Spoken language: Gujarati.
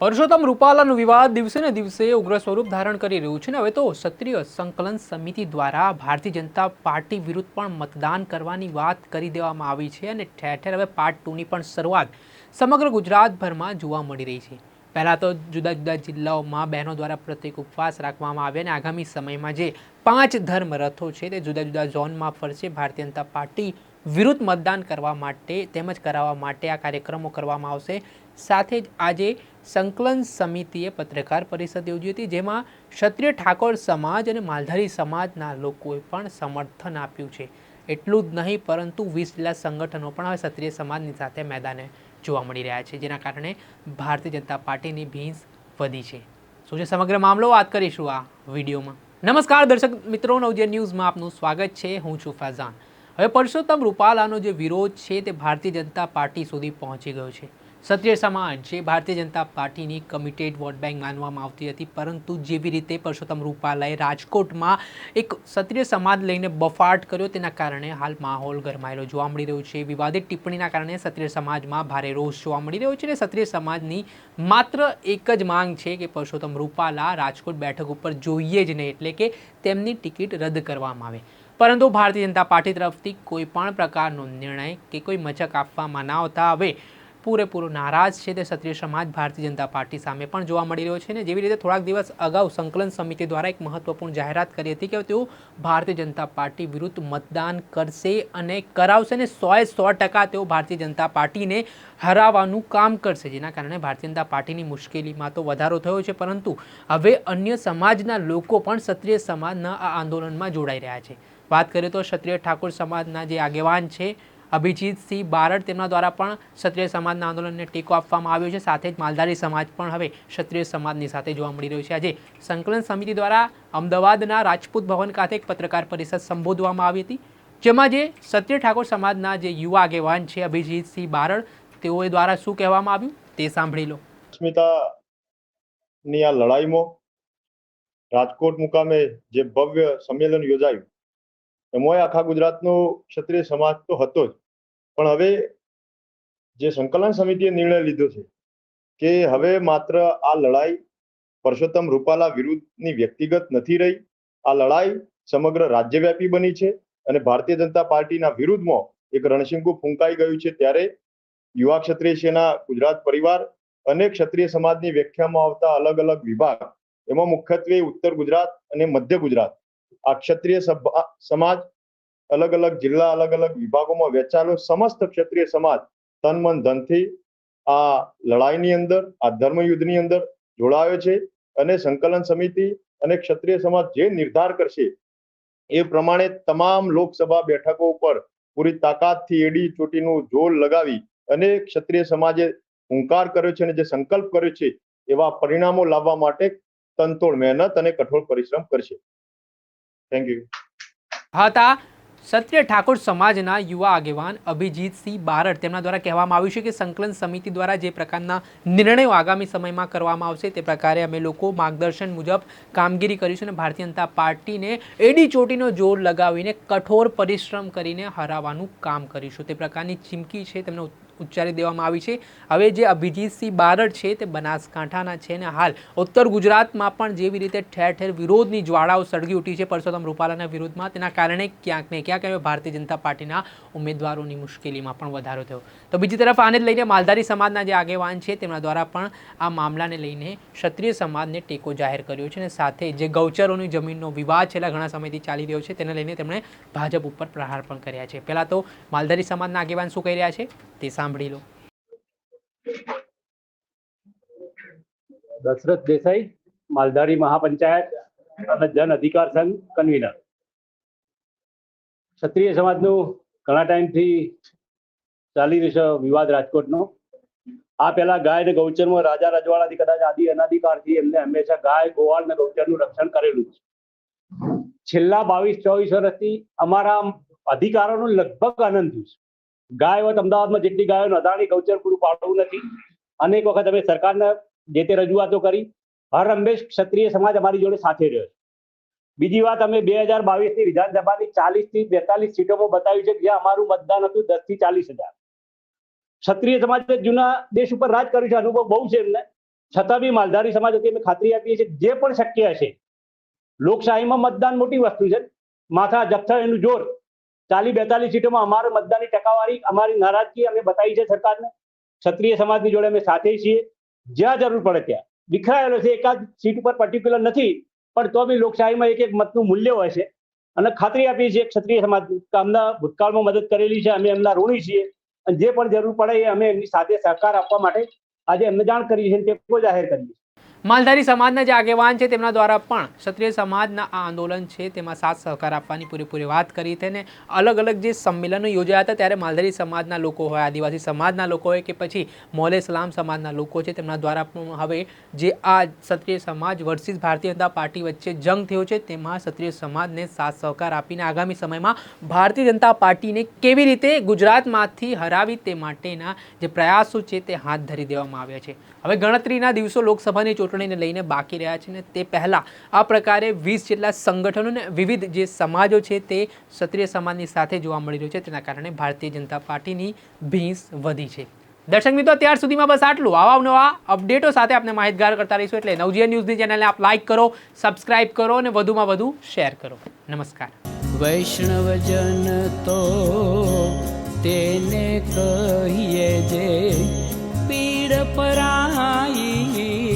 પરસોત્તમ રૂપાલાનું વિવાદ દિવસે ને દિવસે ઉગ્ર સ્વરૂપ ધારણ કરી રહ્યું છે ને હવે તો ક્ષત્રિય સંકલન સમિતિ દ્વારા ભારતીય જનતા પાર્ટી વિરુદ્ધ પણ મતદાન કરવાની વાત કરી દેવામાં આવી છે અને ઠેર ઠેર હવે પાર્ટ ટુની પણ શરૂઆત સમગ્ર ગુજરાતભરમાં જોવા મળી રહી છે. પહેલાં તો જુદા જુદા જિલ્લાઓમાં બહેનો દ્વારા પ્રત્યેક ઉપવાસ રાખવામાં આવ્યા અને આગામી સમયમાં જે પાંચ ધર્મ રથો છે તે જુદા જુદા ઝોનમાં ફરશે ભારતીય જનતા પાર્ટી વિરુદ્ધ મતદાન કરવા માટે તેમજ કરાવવા માટે આ કાર્યક્રમો કરવામાં આવશે. સાથે જ આજે સંકલન સમિતિએ પત્રકાર પરિષદ યોજી હતી, જેમાં ક્ષત્રિય ઠાકોર સમાજ અને માલધારી સમાજના લોકોએ પણ સમર્થન આપ્યું છે. એટલું જ નહીં, પરંતુ વીસ જિલ્લા સંગઠનો પણ હવે ક્ષત્રિય સમાજની સાથે મેદાને જોવા મળી રહ્યા છે, જેના કારણે ભારતીય જનતા પાર્ટીની ભીંસ વધી છે. શું છે સમગ્ર મામલો? વાત કરીશું આ વિડીયોમાં. નમસ્કાર દર્શક મિત્રો નવજે ન્યૂઝમાં આપનું સ્વાગત છે. હું છું ફૈઝાન. હવે પરસોત્તમ રૂપાલાનો જે વિરોધ છે તે ભારતીય જનતા પાર્ટી સુધી પહોંચી ગયો છે. ક્ષત્રિય સમાજ જે ભારતીય જનતા પાર્ટીની કમિટેડ વોટ બેંક માનવામાં આવતી હતી, પરંતુ જેવી રીતે પરસોત્તમ રૂપાલાએ રાજકોટમાં એક ક્ષત્રિય સમાજ લઈને બફાટ કર્યો, તેના કારણે હાલ માહોલ ગરમાયેલો જોવા મળી રહ્યો છે. વિવાદિત ટિપ્પણીના કારણે ક્ષત્રિય સમાજમાં ભારે રોષ જોવા મળી રહ્યો છે અને ક્ષત્રિય સમાજની માત્ર એક જ માંગ છે કે પરસોત્તમ રૂપાલા રાજકોટ બેઠક ઉપર જોઈએ જ નહીં, એટલે કે તેમની ટિકિટ રદ કરવામાં આવે. પરંતુ ભારતીય જનતા પાર્ટી તરફથી કોઈ પણ પ્રકારનો નિર્ણય કે કોઈ મચક આપવામાં ના આવતા હવે પૂરેપૂરો નારાજ છે તે ક્ષત્રિય સમાજ, ભારતીય જનતા પાર્ટી સામે પણ જોવા મળી રહ્યો છે ને જેવી રીતે થોડાક દિવસ અગાઉ સંકલન સમિતિ દ્વારા એક મહત્વપૂર્ણ જાહેરાત કરી હતી કે તેઓ ભારતીય જનતા પાર્ટી વિરુદ્ધ મતદાન કરશે અને કરાવશે ને સોએ સો ટકા તેઓ ભારતીય જનતા પાર્ટીને હરાવવાનું કામ કરશે, જેના કારણે ભારતીય જનતા પાર્ટીની મુશ્કેલીમાં તો વધારો થયો છે, પરંતુ હવે અન્ય સમાજના લોકો પણ ક્ષત્રિય સમાજના આ આંદોલનમાં જોડાઈ રહ્યા છે. વાત કરીએ તો ક્ષત્રિય ઠાકોર સમાજના જે આગેવાન છે અભિજીતસિંહ બારડ તેમના દ્વારા પણ ક્ષત્રિય સમાજના આંદોલનને ટેકો આપવામાં આવ્યો છે. સાથે જ માલધારી સમાજ પણ હવે ક્ષત્રિય સમાજની સાથે જોવા મળી રહ્યો છે. આજે સંકલન સમિતિ દ્વારા અમદાવાદના રાજપૂત ભવન ખાતે એક પત્રકાર પરિષદ સંબોધવામાં આવી હતી, જેમાં જે ક્ષત્રિય ઠાકોર સમાજના જે યુવા આગેવાન છે અભિજીતસિંહ બારડ તેઓ દ્વારા શું કહેવામાં આવ્યું તે સાંભળી લો. આ લડાઈમાં રાજકોટ મુકામે જે ભવ્ય સંમેલન યોજાયું એમાં આખા ગુજરાતનો ક્ષત્રિય સમાજ તો હતો જ. પણ હવે જે સંકલન સમિતિએ નિર્ણય લીધો છે કે હવે માત્ર આ લડાઈ પરસોત્તમ રૂપાલા વિરુદ્ધની વ્યક્તિગત નથી રહી, આ લડાઈ સમગ્ર રાજ્યવ્યાપી બની છે અને ભારતીય જનતા પાર્ટીના વિરુદ્ધમાં એક રણશીંકુ ફૂંકાઈ ગયું છે ત્યારે યુવા ક્ષત્રિય સેના, ગુજરાત પરિવાર અને ક્ષત્રિય સમાજની વ્યાખ્યામાં આવતા અલગ અલગ વિભાગ, એમાં મુખ્યત્વે ઉત્તર ગુજરાત અને મધ્ય ગુજરાત આ ક્ષત્રિય સમાજ અલગ અલગ જિલ્લા અલગ અલગ વિભાગોમાં વેચાયેલો સમસ્ત ક્ષત્રિય સમાજ તન મન ધનથી આ લડાઈની અંદર, આ ધર્મયુદ્ધની અંદર જોડાયો છે અને સંકલન સમિતિ અને ક્ષત્રિય સમાજ જે નિર્ધાર કરશે એ પ્રમાણે તમામ લોકસભા બેઠકો ઉપર પૂરી તાકાતથી એડી ચોટીનું જોર લગાવી અને ક્ષત્રિય સમાજે હુંકાર કર્યો છે અને જે સંકલ્પ કર્યો છે એવા પરિણામો લાવવા માટે તનતોડ મહેનત અને કઠોર પરિશ્રમ કરશે. થેન્ક યુ હતા. ક્ષત્રિય ઠાકોર સમાજના યુવા આગેવાન અભિજીતસિંહ બારડ. તેમના દ્વારા કહેવામાં આવ્યું છે કે સંકલન સમિતિ દ્વારા જે પ્રકારના નિર્ણયો આગામી સમયમાં કરવામાં આવશે તે પ્રકારે અમે લોકો માર્ગદર્શન મુજબ કામગીરી કરીશું અને ભારતીય જનતા પાર્ટીને એડી ચોટીનો જોર લગાવીને કઠોર પરિશ્રમ કરીને હરાવવાનું કામ કરીશું. તે પ્રકારની ચીમકી છે, તેમને ઉચ્ચારી દેવામાં આવી છે. હવે જે અભિજીતસિંહ બારડ છે તે બનાસકાંઠાના છે અને હાલ ઉત્તર ગુજરાતમાં પણ જેવી રીતે ઠેર ઠેર વિરોધની જ્વાળાઓ સળગી ઉઠી છે પરસોત્તમ રૂપાલાના વિરોધમાં તેના કારણે ક્યાંક ને ક્યાંક હવે ભારતીય જનતા પાર્ટીના ઉમેદવારોની મુશ્કેલીમાં પણ વધારો થયો. તો બીજી તરફ આને જ લઈને માલધારી સમાજના જે આગેવાન છે તેમના દ્વારા પણ આ મામલાને લઈને ક્ષત્રિય સમાજને ટેકો જાહેર કર્યો છે અને સાથે જે ગૌચરોની જમીનનો વિવાદ છેલ્લા ઘણા સમયથી ચાલી રહ્યો છે તેને લઈને તેમણે ભાજપ ઉપર પ્રહાર પણ કર્યા છે. પહેલાં તો માલધારી સમાજના આગેવાન શું કહી રહ્યા છે? તે સાંભળી લો. દશરથ દેસાઈ, માલધારી મહાપંચાયત અને જન અધિકાર સંઘ કન્વીનર. ક્ષત્રિય સમાજનું ઘણા ટાઈમથી ચાલી રહ્યો વિવાદ રાજકોટનો. આ પહેલા ગાય અને ગૌચરમાં રાજા રજવાડાથી કદાચ આદિ અનાધિકારથી એમને હંમેશા ગાય, ગોવાળ અને ગૌચરનું રક્ષણ કરેલું છે. છેલ્લા બાવીસ ચોવીસ વર્ષથી અમારા અધિકારોનું લગભગ આનંદ થયું છે. ગાય હોત, અમદાવાદમાં જેટલી ગાયો અદાણી, ગૌચર પૂરું પાડવું નથી. અનેક વખત અમે સરકારને જે તે રજૂઆતો કરી, હર હંમેશ ક્ષત્રિય સમાજ અમારી જોડે સાથે રહ્યો છે. બીજી વાત, અમે બે હજાર બાવીસની વિધાનસભાની ચાલીસથી બેતાલીસ સીટોમાં બતાવ્યું છે, જ્યાં અમારું મતદાન હતું દસથી ચાલીસ હજાર. ક્ષત્રિય સમાજે જૂના દેશ ઉપર રાજ કર્યું છે, અનુભવ બહુ છે એમને. છતાં બી માલધારી સમાજ હતી અમે ખાતરી આપીએ છીએ, જે પણ શક્ય હશે. લોકશાહીમાં મતદાન મોટી વસ્તુ છે. માથા જથ્થા એનું જોર. ચાલી બેતાલીસ સીટોમાં અમારે મતદાનની ટકાવારી, અમારી નારાજગી અમે બતાવી છે સરકારને. ક્ષત્રિય સમાજની જોડે અમે સાથે છીએ. જ્યાં જરૂર પડે ત્યાં. વિખરાયેલો છે એકાદ સીટ ઉપર પર્ટિક્યુલર નથી, પણ તો બી લોકશાહીમાં એક એક મતનું મૂલ્ય હોય છે. અને ખાતરી આપીએ છીએ ક્ષત્રિય સમાજ કે અમને ભૂતકાળમાં મદદ કરેલી છે, અમે એમના ઋણી છીએ. અને જે પણ જરૂર પડે એ અમે એમની સાથે સહકાર આપવા માટે આજે એમને જાણ કરી છે ટેકો જાહેર કરીએ માલધારી સમાજના જે આગેવાન છે તેમના દ્વારા પણ ક્ષત્રિય સમાજના આ આંદોલન છે તેમાં સાથ સહકાર આપવાની પૂરેપૂરી વાત કરી હતી અને અલગ અલગ જે સંમેલનો યોજાયા હતા ત્યારે માલધારી સમાજના લોકો હોય, આદિવાસી સમાજના લોકો હોય કે પછી મોલે સલામ સમાજના લોકો છે તેમના દ્વારા પણ હવે જે આ ક્ષત્રિય સમાજ વર્સિસ ભારતીય જનતા પાર્ટી વચ્ચે જંગ થયો છે તેમાં ક્ષત્રિય સમાજને સાથ સહકાર આપીને આગામી સમયમાં ભારતીય જનતા પાર્ટીને કેવી રીતે ગુજરાતમાંથી હરાવી તે માટેના જે પ્રયાસો છે તે હાથ ધરી દેવામાં આવ્યા છે. હવે ગણતરીના દિવસો લોકસભાની ચૂંટણીને લઈને બાકી રહ્યા છે ને તે પહેલાં આ પ્રકારે વીસ જેટલા સંગઠનો ને વિવિધ જે સમાજો છે તે ક્ષત્રિય સમાજની સાથે જોવા મળી રહ્યું છે. તેના કારણે ભારતીય જનતા પાર્ટીની ભીંસ વધી છે. દર્શક મિત્રો, ત્યાર સુધીમાં બસ આટલું. આવા નવા અપડેટો સાથે આપણે માહિતગાર કરતા રહીશું એટલે નવજીવન ન્યૂઝની ચેનલને આપ લાઇક કરો સબસ્ક્રાઇબ કરો અને વધુમાં વધુ શેર કરો. નમસ્કાર. વૈષ્ણવજન તો તેને કહીએ જે પીડ પરાઈ